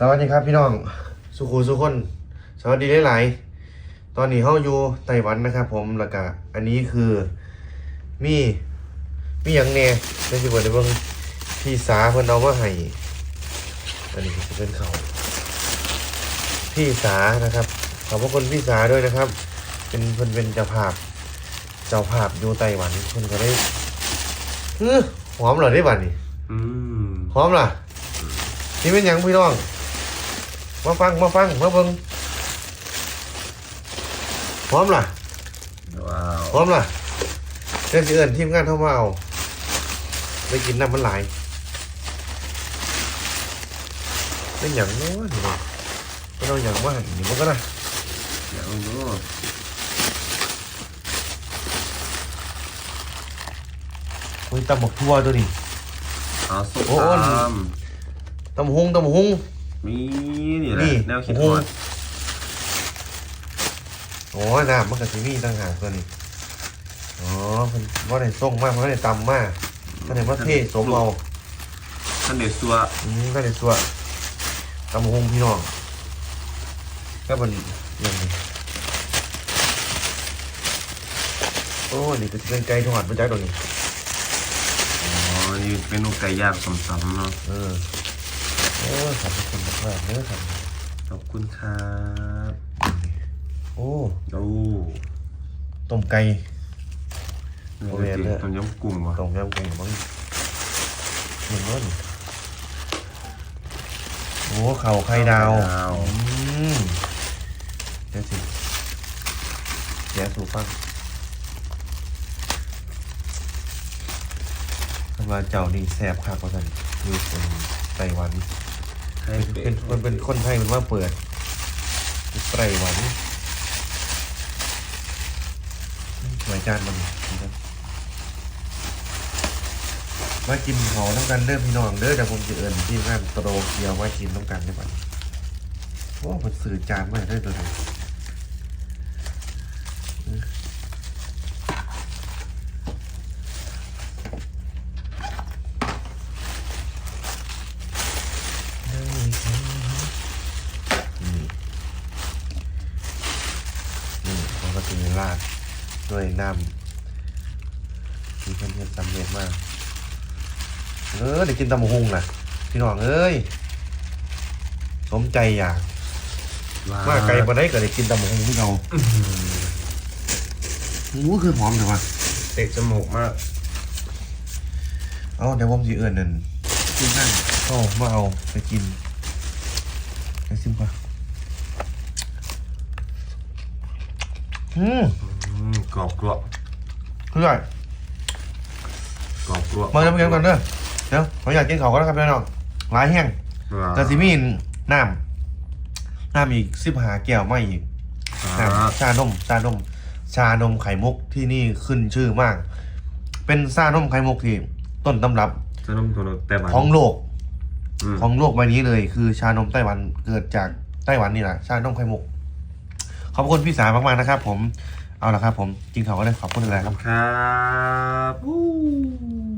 สวัสดีครับพี่น้องสุขูสุคนสวัสดีหลายๆตอนนี้เฮาอยู่ไต้หวันนะครับผมแล้วก็อันนี้คือมีมีหยังแหน่ในสิบวันในเบิ่งพี่สาเพิ่นเอามาให้อันนี้คือเป็นเขาวพี่สานะครับขอบพระคุณพี่สาด้วยนะครับ เป็นเพิ่นเป็นเจ้าภาพ เจ้าภาพอยู่ไต้หวันเพิ่นก็ได้อื้อหอมเหรอได้บัดนี่อืมพร้อมล่ะนี่เป็นหยังพี่น้อง มาฟังมาฟังมาเบิ่งพร้อมล่ะว้าวพร้อมล่ะเชิญสิเอิญทีมงานเข้ามาเอาไปกินน้ำมันไหลายเป็นอย่างโน้นนี่เนาะไม่ต้องอย่างว่าอย่างนี้มันก็นะเดี๋ยวดูมีตำหมกทั่วตัวนี้เอาส้มโอ้ตตำหงตำหงำ มีนี่แหนี่ละแนวคิดโอ้ฮโหอดโอ้น้ำมันก็สิมีต่างหากตัวนี้ อ๋อมันว่าได้ส่งมากมันก็ได้ตำมากมันได้ว่าเท่สมเอาท่านเดือดซัวอืมก็ได้ส่วนตำหงพี่น้องก็มันอย่างนี้โอ้นี่ก็จะเป็นไก่ทอดมาจากตรงนี้ อ๋อนี่เป็นนูไก่ย่างสำๆเนาะเออ โอ้ขอบคุณมากๆเนื้อครับ ขอบคุณครับ โอ้โอ้ต้มไก่นี่โอ้ยจริงเนี่ยต้มยำกุ้งวะต้มยำไก่บ้างหนึ่งร้อนโอ้เข่าไข่ดาวอืมเดี๋ยวสิเดี๋ยวสูฟังคำว่าเจ้านี่แสบคักกว่ากันอยู่คนไต้หวันไข่ เป็นมันเป็นคนไทยมันว่าเปิดไต้หวันหมายจานมันมากินเขาน้ำกันเริ่มพี่น้องเด้อแต่ผมจะเอิญที่งานโตเกียวมากินต้องกันได้ปะโอ้มันสื่อจานมาได้ตัวไหนนี่เขา ก็จะมีราดด้วยน้ำที่เพื่อนๆสำเร็จมาก เออเดี๋ยวกินตำบักหุงนะพี่น้องเอ้ย สมใจอยากว้าวมาไกลมาได้ก็ได้กินตำบักหุงที่เราอื้อหือหูคือหอมแต่ว่าเตะจมูกมาก เอาเดี๋ยวผมสิเอื่นนั่นกินนั่นเข้ามาเอาไปกินไปซิมก่อน อืมอืมกรอบกรอบคือไงกรอบกรอบมาจะไปกินก่อนเด้อเดี๋ยวผมอยากกินเขาก็แล้วครับพี่น้องหลายแห้งว้าวแต่สิมีน้ำน้ำอีกสิบหาแก้วไม่อีกอ่าชานมชานมชานมไข่มุกที่นี่ขึ้นชื่อมาก เป็นชานมไข่มุกที่ต้นตำรับจะนุ่มตัวแต่หวานของโลกมของโลกใบนี้เลย คือชานมไต้หวันเกิดจากไต้หวันนี่แหละชานมไข่มุก ขอบคุณพี่สามากๆนะครับ ผมเอาละครับ ผมกินเขาวก็ได้ขอบคุณอะไรครับ ครับ